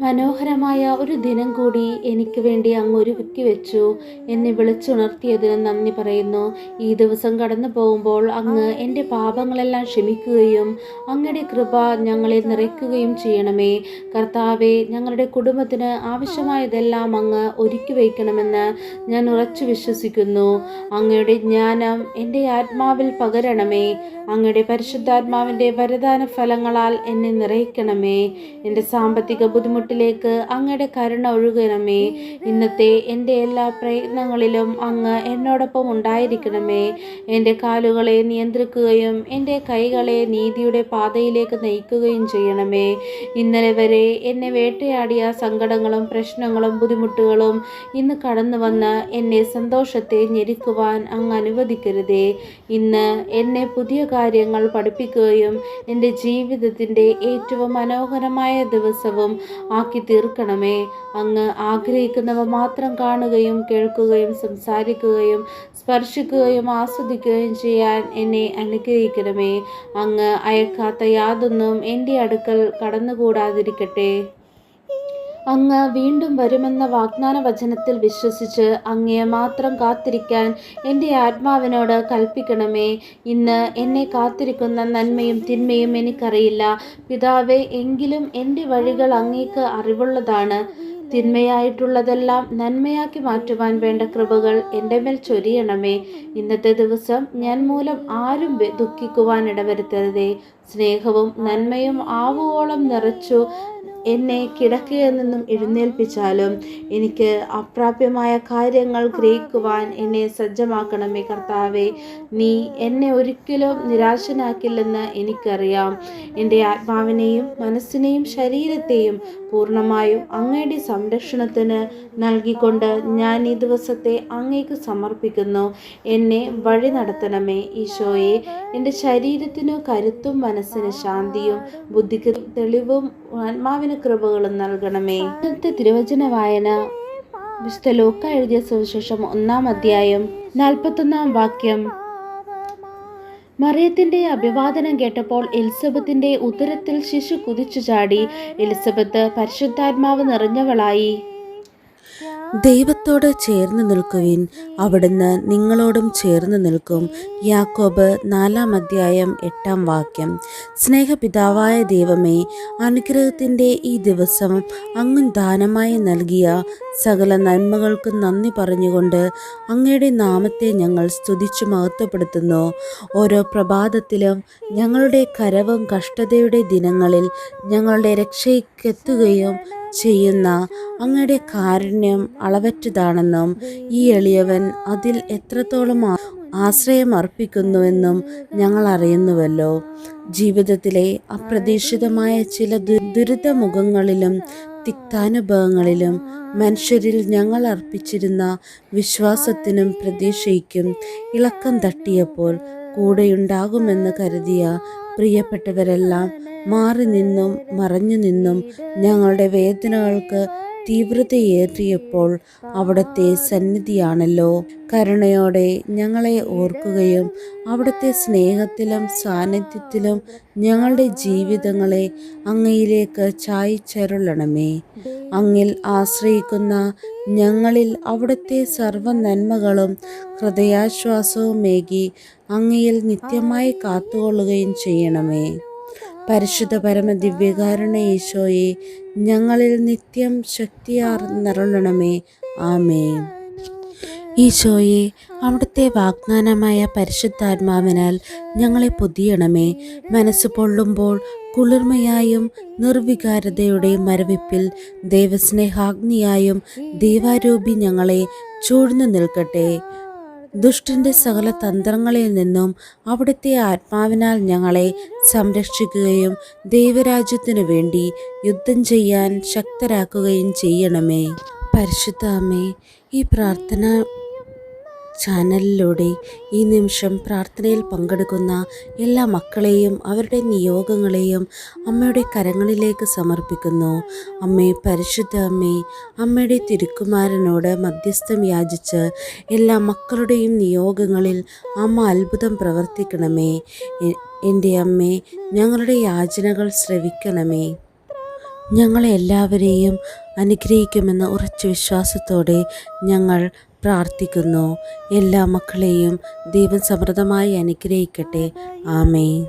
മനോഹരമായ ഒരു ദിനം കൂടി എനിക്ക് വേണ്ടി അങ്ങ് ഒരുക്കി വെച്ചു. എന്നെ വിളിച്ചുണർത്തിയതിന് നന്ദി പറയുന്നു. ഈ ദിവസം കടന്നു പോകുമ്പോൾ അങ്ങ് എന്റെ പാപങ്ങളെല്ലാം ക്ഷമിക്കുകയും അങ്ങയുടെ കൃപ ഞങ്ങളെ നിറയ്ക്കുകയും ചെയ്യണമേ. കർത്താവെ ഞങ്ങളുടെ കുടുംബത്തിന് ആവശ്യമായതെല്ലാം അങ്ങ് ഒരുക്കി വയ്ക്കണമെന്ന് ഞാൻ ഉറച്ചു വിശ്വസിക്കുന്നു. അങ്ങയുടെ ജ്ഞാനം എന്റെ ആത്മാവിൽ പകരണമേ. അങ്ങയുടെ പരിശുദ്ധാത്മാവിന്റെ വരദാന ഫലങ്ങളാൽ എന്നെ നിറയ്ക്കണമേ. എന്റെ സാമ്പത്തിക ബുദ്ധിമുട്ടിലേക്ക് അങ്ങയുടെ കരുണ ഒഴുകണമേ. ഇന്നത്തെ എന്റെ എല്ലാ പ്രയത്നങ്ങളിലും അങ്ങ് എന്നോടൊപ്പം ഉണ്ടായിരിക്കണമേ. എന്റെ കാലുകളെ നിയന്ത്രിക്കുകയും എന്റെ കൈകളെ നീതിയുടെ പാതയിലേക്ക് നയിക്കുകയും ചെയ്യണമേ. ഇന്നലെ വരെ എന്നെ വേട്ടയാടിയ സങ്കടങ്ങളും പ്രശ്നങ്ങളും ബുദ്ധിമുട്ടുകളും ഇന്ന് കടന്നു വന്ന് എന്നെ സന്തോഷത്തെ ഞെരുക്കുവാൻ അങ്ങ് അനുവദിക്കരുതേ. ഇന്ന് എന്നെ പുതിയ കാര്യങ്ങൾ പഠിപ്പിക്കുകയും എന്റെ ജീവിതത്തിന്റെ ഏറ്റവും മനോഹരമായ ദിവസവും ആക്കി തീർക്കണമേ. അങ്ങ് ആഗ്രഹിക്കുന്നവ മാത്രം കാണുകയും കേൾക്കുകയും സംസാരിക്കുകയും സ്പർശിക്കുകയും ആസ്വദിക്കുകയും ചെയ്യാൻ എന്നെ അനുഗ്രഹിക്കണമേ. അങ്ങ് അയക്കാത്ത യാതൊന്നും എന്റെ അടുക്കൽ കടന്നുകൂടാതിരിക്കട്ടെ. അങ്ങ് വീണ്ടും വരുമെന്ന വാഗ്ദാന വചനത്തിൽ വിശ്വസിച്ച് അങ്ങയെ മാത്രം കാത്തിരിക്കാൻ എന്റെ ആത്മാവിനോട് കൽപ്പിക്കണമേ. ഇന്ന് എന്നെ കാത്തിരിക്കുന്ന നന്മയും തിന്മയും എനിക്കറിയില്ല. പിതാവേ എങ്കിലും എന്റെ വഴികൾ അങ്ങേക്ക് അറിവുള്ളതാണ്. തിന്മയായിട്ടുള്ളതെല്ലാം നന്മയാക്കി മാറ്റുവാൻ വേണ്ട കൃപകൾ എന്റെ മേൽ ചൊരിയണമേ. ഇന്നത്തെ ദിവസം ഞാൻ മൂലം ആരും ദുഃഖിക്കുവാൻ ഇടവരുത്തരുതേ. സ്നേഹവും നന്മയും ആവുവോളം നിറച്ചു എന്നെ കിടക്കയിൽ നിന്നും എഴുന്നേൽപ്പിച്ചാലും എനിക്ക് അപ്രാപ്യമായ കാര്യങ്ങൾ ഗ്രഹിക്കുവാൻ എന്നെ സജ്ജമാക്കണമേ കർത്താവെ. നീ എന്നെ ഒരിക്കലും നിരാശനാക്കില്ലെന്ന് എനിക്കറിയാം. എന്റെ ആത്മാവിനെയും മനസ്സിനെയും ശരീരത്തെയും പൂർണമായും അങ്ങയുടെ സംരക്ഷണത്തിന് നൽകിക്കൊണ്ട് ഞാൻ ഈ ദിവസത്തെ അങ്ങേക്ക് സമർപ്പിക്കുന്നു. എന്നെ വഴി നടത്തണമേ ഈശോയെ. എന്റെ ശരീരത്തിനു കരുത്തും മനസ്സിന് ശാന്തിയും ബുദ്ധിക്ക് തെളിവും ആത്മാവിന് കൃപകളും നൽകണമേ. ഇന്നത്തെ തിരുവചന വായന വിശുദ്ധ ലോക്ക എഴുതിയ സുവിശേഷം ഒന്നാം അധ്യായം നാൽപ്പത്തൊന്നാം വാക്യം. മറിയത്തിന്റെ അഭിവാദനം കേട്ടപ്പോൾ എലിസബത്തിന്റെ ഉദരത്തിൽ ശിശു കുതിച്ചു ചാടി. എലിസബത്ത് പരിശുദ്ധാത്മാവ് നിറഞ്ഞവളായി. ദൈവത്തോട് ചേർന്ന് നിൽക്കുവിൻ. അവിടുന്ന് നിങ്ങളോടും ചേർന്ന് നിൽക്കും. യാക്കോബ് നാലാം അധ്യായം എട്ടാം വാക്യം. സ്നേഹപിതാവായ ദൈവമേ അനുഗ്രഹത്തിന്റെ ഈ ദിവസം അങ്ങ് ദാനമായി നൽകിയ സകല നന്മകൾക്ക് നന്ദി പറഞ്ഞുകൊണ്ട് അങ്ങയുടെ നാമത്തെ ഞങ്ങൾ സ്തുതിച്ചു മഹത്വപ്പെടുത്തുന്നു. ഓരോ പ്രഭാതത്തിലും ഞങ്ങളുടെ കരവും കഷ്ടതയുടെ ദിനങ്ങളിൽ ഞങ്ങളുടെ രക്ഷയ്ക്കെത്തുകയും ചെയ്യുന്ന അങ്ങയുടെ കാരുണ്യം അളവറ്റതാണെന്നും ഈ എളിയവൻ അതിൽ എത്രത്തോളം ആശ്രയം അർപ്പിക്കുന്നുവെന്നും ഞങ്ങൾ അറിയുന്നുവല്ലോ. ജീവിതത്തിലെ അപ്രതീക്ഷിതമായ ചില ദുരിതമുഖങ്ങളിലും തിക്താനുഭവങ്ങളിലും മനുഷ്യരിൽ ഞങ്ങൾ അർപ്പിച്ചിരുന്ന വിശ്വാസത്തിനും പ്രതീക്ഷയ്ക്കും ഇളക്കം തട്ടിയപ്പോൾ കൂടെയുണ്ടാകുമെന്ന് കരുതിയ പ്രിയപ്പെട്ടവരെല്ലാം മാറി നിന്നും മറഞ്ഞു നിന്നും ഞങ്ങളുടെ വേദനകൾക്ക് തീവ്രതയേറിയപ്പോൾ അവിടുത്തെ സന്നിധിയാണല്ലോ. കരുണയോടെ ഞങ്ങളെ ഓർക്കുകയും അവിടുത്തെ സ്നേഹത്തിലും സാന്നിധ്യത്തിലും ഞങ്ങളുടെ ജീവിതങ്ങളെ അങ്ങയിലേക്ക് ചായ്ച്ചരുളണമേ. അങ്ങിൽ ആശ്രയിക്കുന്ന ഞങ്ങളിൽ അവിടുത്തെ സർവ നന്മകളും ഹൃദയാശ്വാസവുമേകി അങ്ങയിൽ നിത്യമായി കാത്തുകൊള്ളുകയും ചെയ്യണമേ. പരിശുദ്ധ പരമ ദിവ്യകാരുണ ഈശോയെ ഞങ്ങളിൽ നിത്യം ശക്തിയാർ നിറളണമേ. ആമേ ഈശോയെ അവിടുത്തെ വാഗ്ദാനമായ പരിശുദ്ധാത്മാവിനാൽ ഞങ്ങളെ പൊതിയണമേ. മനസ്സ് പൊള്ളുമ്പോൾ കുളിർമയായും നിർവികാരതയുടെ മരവിപ്പിൽ ദൈവസ്നേഹാഗ്നിയായും ദൈവാരൂപി ഞങ്ങളെ ചൂഴ്ന്നു നിൽക്കട്ടെ. ദുഷ്ടന്റെ സകല തന്ത്രങ്ങളിൽ നിന്നും അവിടുത്തെ ആത്മാവിനാൽ ഞങ്ങളെ സംരക്ഷിക്കുകയും ദൈവരാജ്യത്തിനു വേണ്ടി യുദ്ധം ചെയ്യാൻ ശക്തരാക്കുകയും ചെയ്യണമേ. പരിശുദ്ധ അമ്മേ ഈ പ്രാർത്ഥന ചാനലിലൂടെ ഈ നിമിഷം പ്രാർത്ഥനയിൽ പങ്കെടുക്കുന്ന എല്ലാ മക്കളെയും അവരുടെ നിയോഗങ്ങളെയും അമ്മയുടെ കരങ്ങളിലേക്ക് സമർപ്പിക്കുന്നു. അമ്മേ പരിശുദ്ധ അമ്മേ അമ്മയുടെ തിരുക്കുമാരനോട് മധ്യസ്ഥം യാചിച്ച് എല്ലാ മക്കളുടെയും നിയോഗങ്ങളിൽ അമ്മ അത്ഭുതം പ്രവർത്തിക്കണമേ. എന്റെ അമ്മേ ഞങ്ങളുടെ യാചനകൾ ശ്രവിക്കണമേ. ഞങ്ങളെ എല്ലാവരെയും അനുഗ്രഹിക്കുമെന്ന ഉറച്ച വിശ്വാസത്തോടെ ഞങ്ങൾ പ്രാർത്ഥിക്കുന്നു. എല്ലാ മക്കളെയും ദൈവം സമൃദ്ധമായി അനുഗ്രഹിക്കട്ടെ. ആമേൻ.